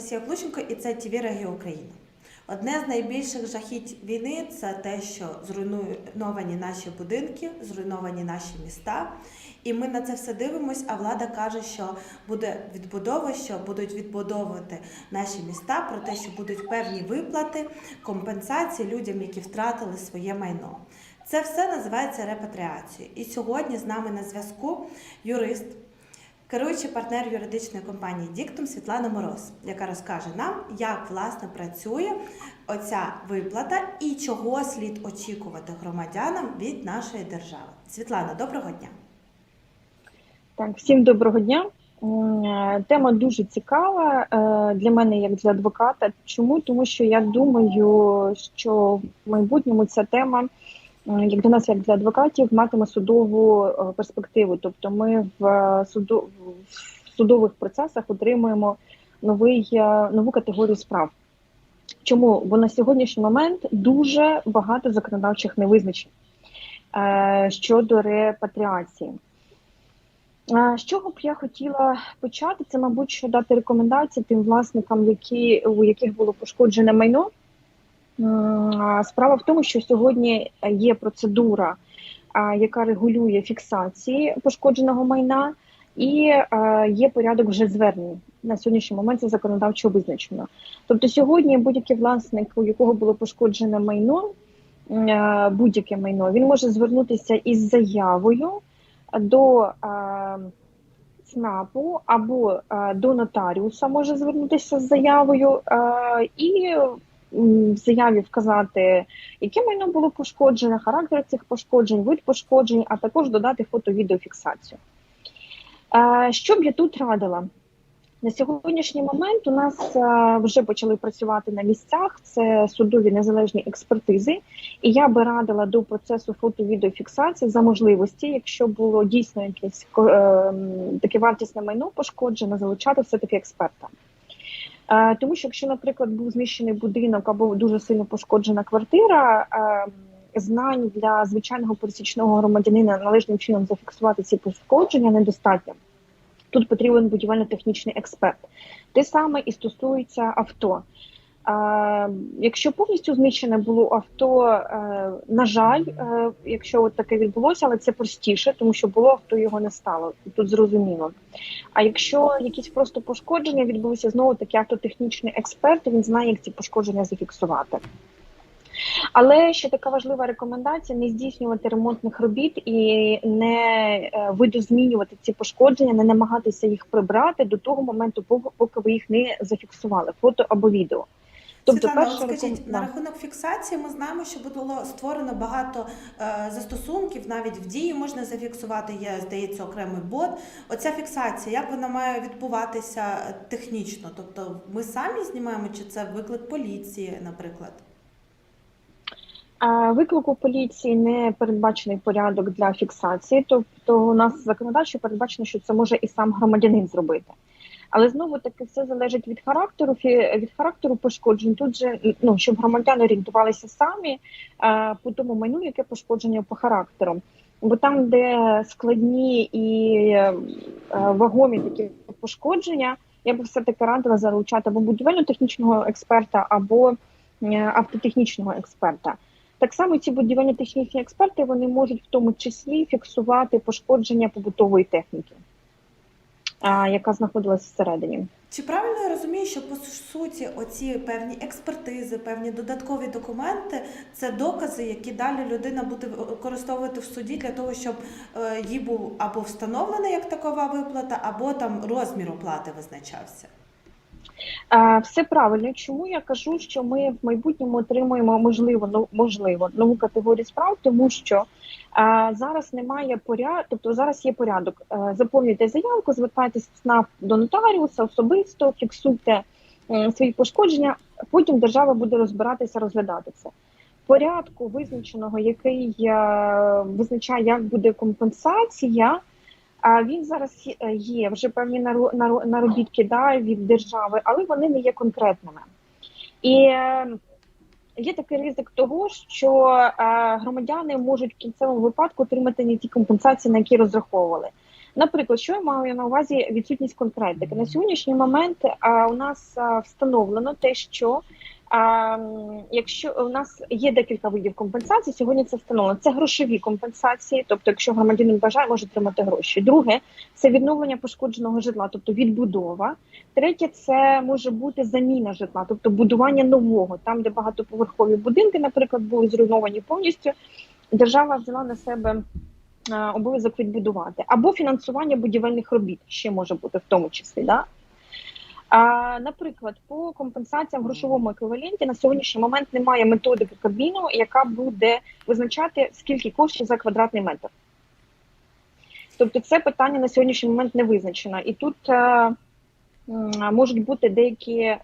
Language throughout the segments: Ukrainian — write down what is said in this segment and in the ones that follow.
Анастасія Плущенко і це ТВ Регіо Україна. Одне з найбільших жахіть війни це те, що зруйновані наші будинки, зруйновані наші міста. І ми на це все дивимось, а влада каже, що буде відбудова, що будуть відбудовувати наші міста, про те, що будуть певні виплати, компенсації людям, які втратили своє майно. Це все називається репатріацією. І сьогодні з нами на зв'язку юрист, керуючий партнер юридичної компанії Діктум Світлана Мороз, яка розкаже нам, як власне працює оця виплата і чого слід очікувати громадянам від нашої держави. Світлана, доброго дня. Так, всім доброго дня. Е, Тема дуже цікава е, для мене, як для адвоката. Чому? Тому що я думаю, що в майбутньому ця тема, як для нас, як для адвокатів, матиме судову е, перспективу. Тобто, ми в е, суду в судових процесах отримуємо новий е, нову категорію справ. Чому? Бо на сьогоднішній момент дуже багато законодавчих невизначень е, щодо репатріації. З чого б я хотіла почати? Це, мабуть, що дати рекомендації тим власникам, які, у яких було пошкоджене майно. Справа в тому, що сьогодні є процедура, яка регулює фіксації пошкодженого майна, і є порядок вже звернень. На сьогоднішній момент це законодавчо визначено. Тобто, сьогодні будь-який власник, у якого було пошкоджене майно, будь-яке майно, він може звернутися із заявою до ЦНАПу або до нотаріуса може звернутися з заявою і заяві вказати, яке майно було пошкоджене, характер цих пошкоджень, вид пошкоджень, а також додати фото-відеофіксацію. Е, що б я тут радила? На сьогоднішній момент у нас е, вже почали працювати на місцях. Це судові незалежні експертизи, і я би радила до процесу фото-відеофіксації за можливості, якщо було дійсно якесь е, таке вартісне майно пошкоджене, залучати все таки експерта. Тому що якщо, наприклад, був знищений будинок або дуже сильно пошкоджена квартира, знань для звичайного пересічного громадянина належним чином зафіксувати ці пошкодження недостатньо. Тут потрібен будівельно-технічний експерт. Те саме і стосується авто. Якщо повністю знищене було авто, е, на жаль, е, якщо от таке відбулося, але це простіше, тому що було авто його не стало. Тут зрозуміло. А якщо якісь просто пошкодження відбулися, знову таки автотехнічний експерт, він знає, як ці пошкодження зафіксувати. Але ще така важлива рекомендація: не здійснювати ремонтних робіт і не е, видозмінювати ці пошкодження, не намагатися їх прибрати до того моменту, поки ви їх не зафіксували, фото або відео. Тобто, Світлана, перша скажіть, реком- на рахунок фіксації ми знаємо, що було створено багато е, застосунків, навіть в дії можна зафіксувати, є, здається, окремий бот. Оця фіксація, як вона має відбуватися е, технічно? Тобто ми самі знімаємо, чи це виклик поліції, наприклад? Виклику поліції не передбачений порядок для фіксації, тобто у нас законодавчо передбачено, що це може і сам громадянин зробити. Але знову таки все залежить від характеру від характеру пошкоджень. Тут же ну щоб громадяни орієнтувалися самі е, по тому майну, яке пошкодження по характеру. Бо там, де складні і е, вагомі такі пошкодження, я би все таки радила залучати або будівельно-технічного експерта, або е, автотехнічного експерта. Так само ці будівельно-технічні експерти вони можуть в тому числі фіксувати пошкодження побутової техніки, яка знаходилась всередині. Чи правильно я розумію, що по суті оці певні експертизи, певні додаткові документи це докази, які далі людина буде використовувати в суді для того, щоб е, їй був або встановлена як такова виплата, або там розмір оплати визначався? Все правильно. Чому я кажу, що ми в майбутньому отримуємо можливо ну, можливо нову категорію справ, тому що а, зараз немає порядку, тобто зараз є порядок. Заповнюйте заявку, звертайтеся СНАП до нотаріуса особисто, фіксуйте м, свої пошкодження. Потім держава буде розбиратися, розглядати це. Порядку визначеного, який е, визначає, як буде компенсація. А він зараз є- є вже певні наро- наро- наробітки да, від держави, але вони не є конкретними. І е, є такий ризик того, що е, громадяни можуть в кінцевому випадку отримати не ті компенсації, на які розраховували. Наприклад, що я маю на увазі відсутність конкретики? На сьогоднішній момент а, у нас встановлено те, що якщо у нас є декілька видів компенсацій, сьогодні це встановлено. Це грошові компенсації, тобто, якщо громадянин бажає, може отримати гроші. Друге це відновлення пошкодженого житла, тобто відбудова. Третє це може бути заміна житла, тобто будування нового, там, де багатоповерхові будинки, наприклад, були зруйновані повністю. Держава взяла на себе обов'язок відбудувати або фінансування будівельних робіт ще може бути в тому числі. Да? Наприклад, по компенсаціям в грошовому еквіваленті на сьогоднішній момент немає методики Кабміну, яка буде визначати скільки коштів за квадратний метр. Тобто, це питання на сьогоднішній момент не визначено. І тут е, можуть бути деякі е,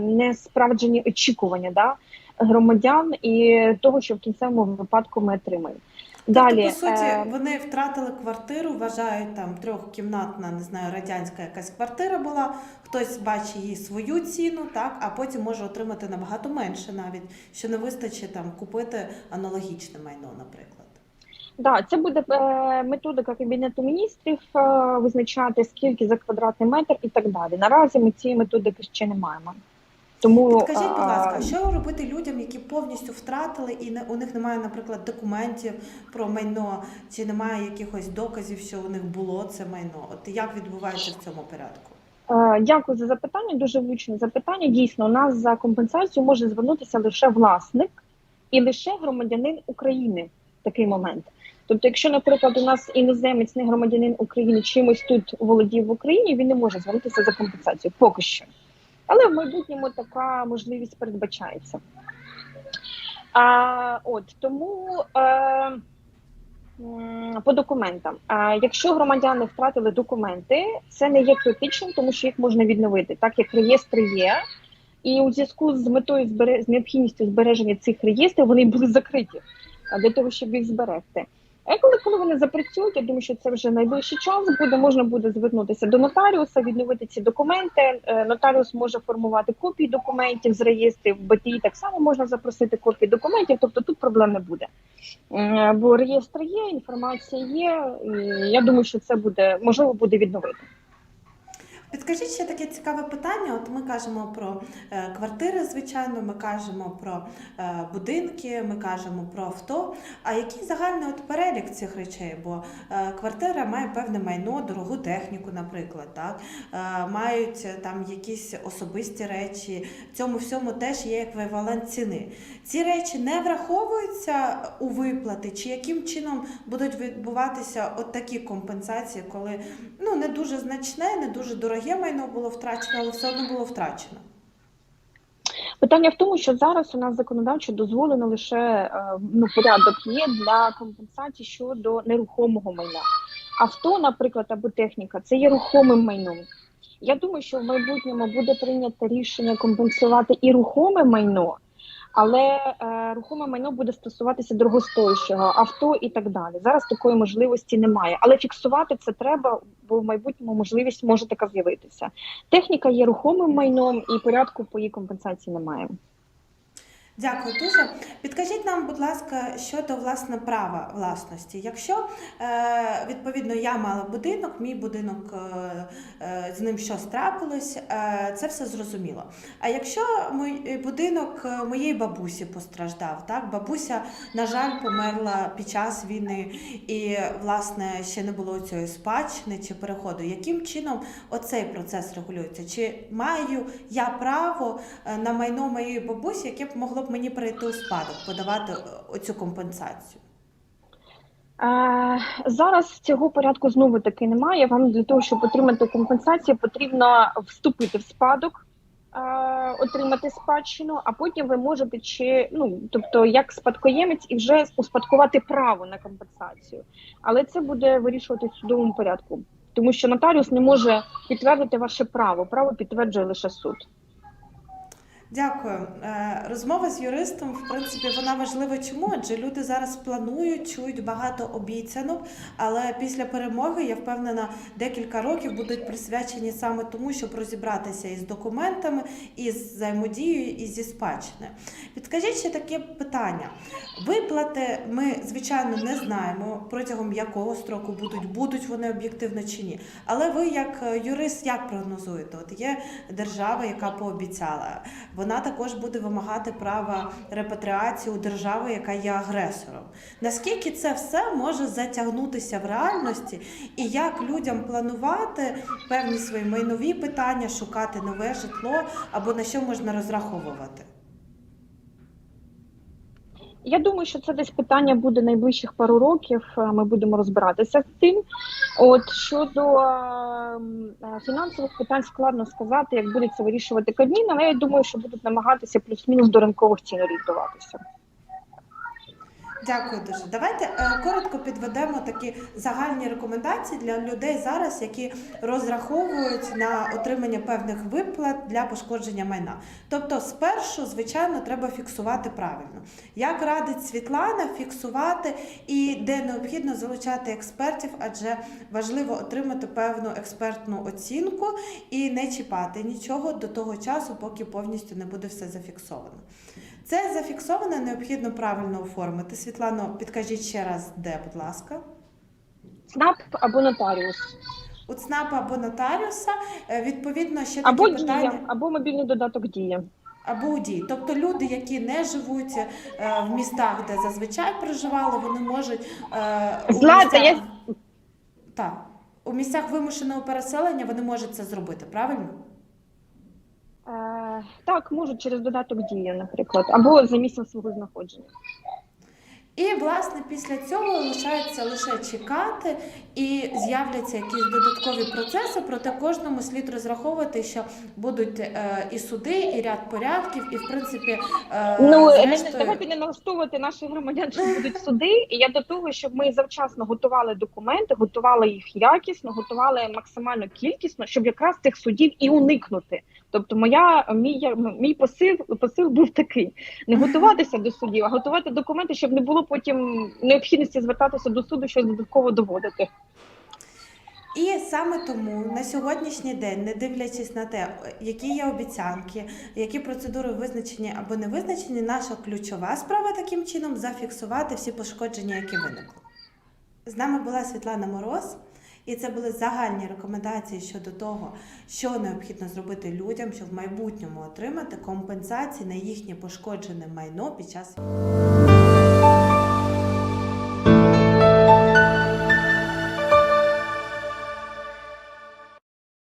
несправджені очікування да, громадян і того, що в кінцевому випадку ми отримаємо. Далі, Тобто, по суті, е, вони втратили квартиру, вважають там трьохкімнатна, не знаю, радянська якась квартира була. Хтось бачить її свою ціну, так, а потім може отримати набагато менше навіть, що не вистачить там купити аналогічне майно, наприклад. Да, це буде е, методика кабінету міністрів е, визначати скільки за квадратний метр і так далі. Наразі ми цієї методики ще не маємо. Тому Скажіть, будь ласка, що робити людям, які повністю втратили, і у них немає, наприклад, документів про майно, чи немає якихось доказів, що у них було це майно? От як відбувається в цьому порядку? Дякую за запитання. Дуже влучне запитання. Дійсно, у нас за компенсацію може звернутися лише власник і лише громадянин України в такий момент. Тобто, якщо, наприклад, у нас іноземець, не громадянин України, чимось тут володів в Україні, він не може звернутися за компенсацію поки що. Але в майбутньому така можливість передбачається. А, от тому е, по документам. А, якщо громадяни втратили документи, це не є критичним, тому що їх можна відновити, так як реєстри є. І у зв'язку з метою з необхідністю збереження цих реєстрів вони були закриті для того, щоб їх зберегти. А коли, коли вони запрацюють, я думаю, що це вже найближчий час буде. Можна буде звернутися до нотаріуса, відновити ці документи. Е, Нотаріус може формувати копії документів з реєстрів. БТІ так само можна запросити копії документів. Тобто тут проблем не буде. Бо реєстр є, інформація є. І я думаю, що це буде можливо буде відновити. Підкажіть ще таке цікаве питання. От ми кажемо про е, квартири, звичайно, ми кажемо про е, будинки, ми кажемо про авто. А який загальний от перелік цих речей? Бо е, квартира має певне майно, дорогу техніку, наприклад, так мають там якісь особисті речі. В цьому всьому теж є еквівалент ціни. Ці речі не враховуються у виплати, чи яким чином будуть відбуватися от такі компенсації, коли ну не дуже значне, не дуже дороге майно було втрачено, але все одно було втрачено. Питання в тому, що зараз у нас законодавчо дозволено лише е, ну, порядок є для компенсації щодо нерухомого майна. Авто, наприклад, або техніка це є рухомим майном. Я думаю, що в майбутньому буде прийнято рішення компенсувати і рухоме майно, але е, рухоме майно буде стосуватися дорогостоящого авто і так далі. Зараз такої можливості немає, але фіксувати це треба, бо в майбутньому можливість може така з'явитися. Техніка є рухомим майном, і порядку по її компенсації немає. Дякую дуже. Підкажіть нам, будь ласка, щодо власне права власності. Якщо е, відповідно я мала будинок, мій будинок е, е, з ним щось трапилось, це все зрозуміло. А якщо мій будинок моєї бабусі постраждав, так бабуся, на жаль, померла під час війни, і власне ще не було цієї спадщини чи переходу. Яким чином оцей процес регулюється? Чи маю я право на майно моєї бабусі, яке б могло б мені перейти у спадок, подавати е, оцю компенсацію? Зараз цього порядку знову таки немає. Вам для того, щоб отримати компенсацію, потрібно вступити в спадок, отримати спадщину, а потім ви можете чи ну тобто як спадкоємець і вже успадкувати право на компенсацію. Але це буде вирішувати в судовому порядку, тому що нотаріус не може підтвердити ваше право. Право підтверджує лише суд. Дякую. Е, Розмова з юристом, в принципі, вона важлива чому? Адже люди зараз планують, чують багато обіцянок, але після перемоги, я впевнена, декілька років будуть присвячені саме тому, щоб розібратися із документами, із взаємодією і зі спадщиною. Підкажіть ще таке питання. Виплати ми, звичайно, не знаємо протягом якого строку будуть, будуть вони об'єктивно чи ні. Але ви, як е, юрист, як прогнозуєте? От є держава, яка пообіцяла. Вона також буде вимагати права репатріації у держави, яка є агресором. Наскільки це все може затягнутися в реальності, і як людям планувати певні свої майнові питання, шукати нове житло або на що можна розраховувати? Я думаю, що це десь питання буде найближчих пару років. е, Ми будемо розбиратися з цим. От щодо е, е, фінансових питань складно сказати, як буде це вирішувати Кабмін, але я думаю, що будуть намагатися плюс-мінус до ринкових цін орієнтуватися. Дякую дуже. Давайте е, коротко підведемо такі загальні рекомендації для людей зараз, які розраховують на отримання певних виплат для пошкодження майна. Тобто, спершу, звичайно, треба фіксувати правильно. Як радить Світлана, фіксувати і де необхідно залучати експертів, адже важливо отримати певну експертну оцінку і не чіпати нічого до того часу, поки повністю не буде все зафіксовано. Це зафіксоване, необхідно правильно оформити. Світлано, підкажіть ще раз, де, будь ласка. ЦНАП або нотаріус, У ЦНАПа або нотаріуса, е, відповідно, ще такі або питання. дія, або мобільний додаток дія. Або у дії. Тобто люди, які не живуть е, в містах, де зазвичай проживали, вони можуть е, Злата, місцях- я- Так. У місцях вимушеного переселення вони можуть це зробити, правильно? Е, так, можуть через додаток дія, наприклад, або за місцем свого знаходження. І власне після цього лишається лише чекати, і з'являться якісь додаткові процеси. Проте кожному слід розраховувати, що будуть е, і суди, і ряд порядків, і в принципі, е, Ну не- зрештою, давайте не налаштовувати наших громадян, що будуть суди. І я до того, щоб ми завчасно готували документи, готували їх якісно, готували максимально кількісно, щоб якраз цих судів і уникнути. Тобто, моя мій мій посил посил був такий: не готуватися до судів, а готувати документи, щоб не було потім необхідності звертатися до суду, щось додатково доводити. І саме тому на сьогоднішній день, не дивлячись на те, які є обіцянки, які процедури визначені або не визначені, наша ключова справа таким чином зафіксувати всі пошкодження, які виникли. З нами була Світлана Мороз, і це були загальні рекомендації щодо того, що необхідно зробити людям, щоб в майбутньому отримати компенсації на їхнє пошкоджене майно під час.